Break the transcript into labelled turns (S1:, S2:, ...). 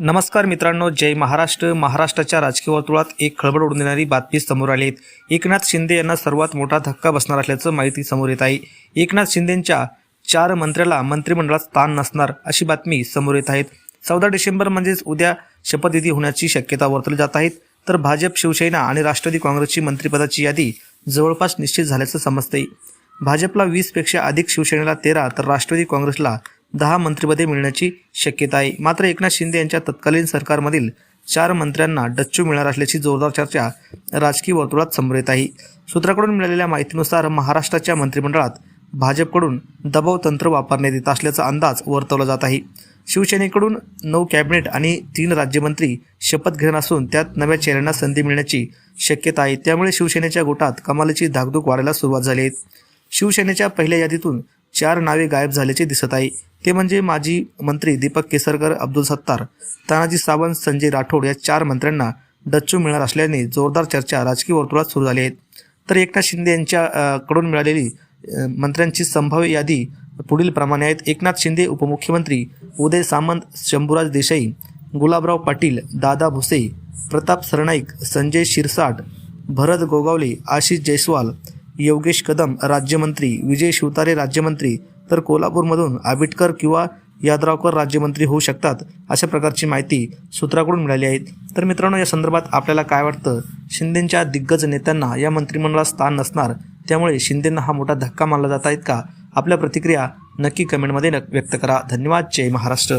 S1: नमस्कार मित्रांनो जय महाराष्ट्र. महाराष्ट्राच्या राजकीय वर्तुळात एक खळबळ उडून देणारी बातमी समोर आली. आहे एकनाथ शिंदे यांना सर्वात मोठा धक्का बसणार असल्याचं माहिती समोर येत आहे. एकनाथ शिंदेंच्या चार मंत्र्याला मंत्रिमंडळात स्थान नसणार अशी बातमी समोर येत आहेत. चौदा डिसेंबर म्हणजेच उद्या शपथविधी होण्याची शक्यता वर्तवली जात आहेत तर भाजप शिवसेना आणि राष्ट्रवादी काँग्रेसची मंत्रिपदाची यादी जवळपास निश्चित झाल्याचं समजते भाजपला वीसपेक्षा अधिक शिवसेनेला तेरा तर राष्ट्रवादी काँग्रेसला दहा मंत्रिपदे मिळण्याची शक्यता आहे. मात्र एकनाथ शिंदे यांच्या तत्कालीन सरकारमधील चार मंत्र्यांना डच्चू मिळणार असल्याची जोरदार चर्चा राजकीय वर्तुळात समोर येत आहे. सूत्राकडून मिळालेल्या माहितीनुसार महाराष्ट्राच्या मंत्रिमंडळात भाजपकडून दबाव तंत्र वापरण्यात येत असल्याचा अंदाज वर्तवला जात आहे. शिवसेनेकडून नऊ कॅबिनेट आणि तीन राज्यमंत्री शपथ घेणार असून त्यात नव्या चेहऱ्यांना संधी मिळण्याची शक्यता आहे. त्यामुळे शिवसेनेच्या गोटात कमालीची धाकधूक वाढायला सुरुवात झाली आहे. शिवसेनेच्या पहिल्या यादीतून चार नावे गायब झाल्याचे दिसत आहे. ते म्हणजे माजी मंत्री दीपक केसरकर अब्दुल सत्तार तानाजी सावंत संजय राठोड या चार मंत्र्यांना डच्चू मिळणार असल्याने जोरदार चर्चा राजकीय वर्तुळात सुरू झाली आहेत. तर एकनाथ शिंदे यांच्या कडून मिळालेली मंत्र्यांची संभाव्य यादी पुढील प्रमाणे आहेत. एकनाथ शिंदे उपमुख्यमंत्री उदय सामंत शंभूराज देसाई गुलाबराव पाटील दादा भुसे प्रताप सरनाईक संजय शिरसाट भरत गोगावले आशिष जयस्वाल योगेश कदम राज्यमंत्री विजय शिवतारे राज्यमंत्री तर कोल्हापूरमधून आबिटकर किंवा यादरावकर राज्यमंत्री होऊ शकतात अशा प्रकारची माहिती सूत्राकडून मिळाली आहे. तर मित्रांनो या संदर्भात आपल्याला काय वाटतं? शिंदेंच्या दिग्गज नेत्यांना या मंत्रिमंडळात स्थान नसणार त्यामुळे शिंदेंना हा मोठा धक्का मानला जात आहेत का? आपल्या प्रतिक्रिया नक्की कमेंटमध्ये न- व्यक्त करा. धन्यवाद. जय महाराष्ट्र.